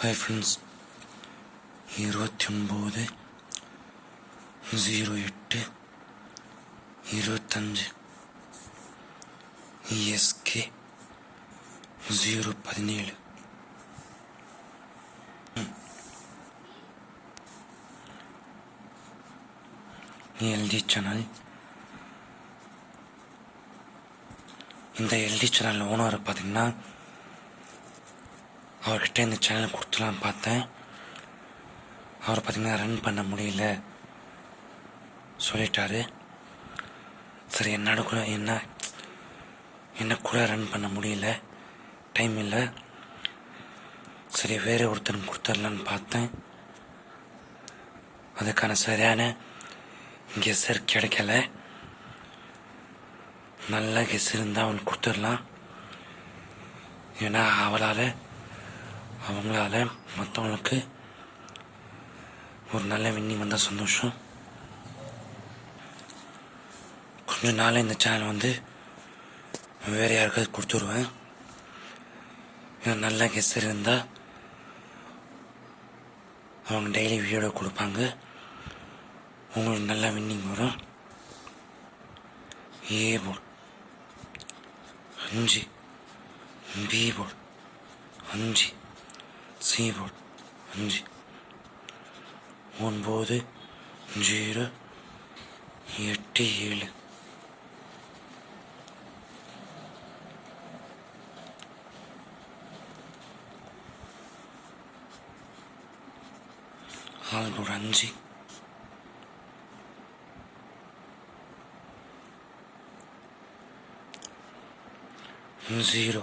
Hi friends இருபத்தி ஒம்பது zero எட்டு இருபத்தஞ்சு எஸ்கே ஜீரோ பதினேழு. LD channel. இந்த எல்டி சேனல் ஓனர் பார்த்தீங்கன்னா அவர்கிட்ட இந்த சேனல் கொடுத்துலாம் பார்த்தேன். அவர் பார்த்தீங்கன்னா ரன் பண்ண முடியல. சொல்லிட்டாரு. சரி என்னோட கூட என்ன என்ன கூட ரன் பண்ண முடியல. டைம் இல்லை. சரி வேறு ஒருத்தனுக்கு கொடுத்துடலான்னு பார்த்தேன். அதுக்கான சரியான கெஸ்ஸர் கிடைக்கல. நல்ல கெஸ் இருந்தால் அவனுக்கு கொடுத்துடலாம். ஏன்னா அவளால் அவங்களால மற்றவங்களுக்கு ஒரு நல்ல வின்னிங் வந்தால் சந்தோஷம். கொஞ்ச நாள் இந்த சேனல் வந்து வேறு யாருக்காவது கொடுத்துருவேன் நல்ல கெஸ் இருந்தால் அவங்க டெய்லி வீடியோ கொடுப்பாங்க. உங்களுக்கு நல்ல வின்னிங் வரும். ஏ போர்டு அஞ்சு. பி போர்டு அஞ்சு. சி அஞ்சு. ஒன்பது ஜீரோ எட்டு ஏழு. ஆல்போர்டு அஞ்சு. ஜீரோ.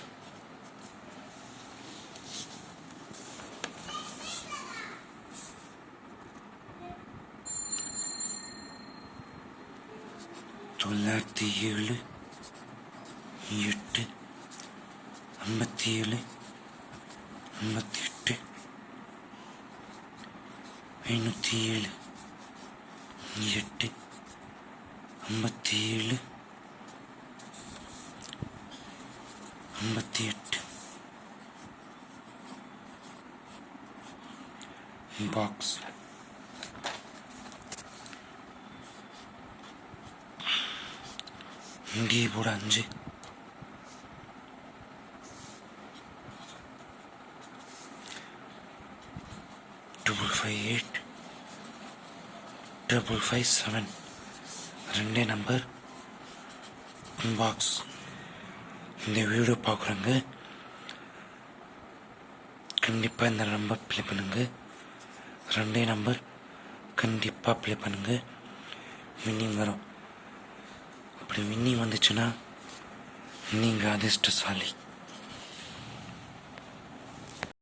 ஏழு எட்டு ஐம்பத்தி ஏழு ஐம்பத்தி எட்டு ஐநூற்றி ஏழு எட்டு ஐம்பத்தி ஏழு இங்கே போட அஞ்சு. Double five eight double five seven ரெண்டே நம்பர் பாக்ஸ் இந்த வீடியோ பார்க்குறவங்க கண்டிப்பாக இந்த நம்பர் ப்ளே பண்ணுங்க. ரெண்டே நம்பர் கண்டிப்பாக ப்ளே பண்ணுங்க. வின்னிங் வரும். அப்படி வின்னிங் வந்துச்சுன்னா நீங்கள் அதிர்ஷ்டசாலி.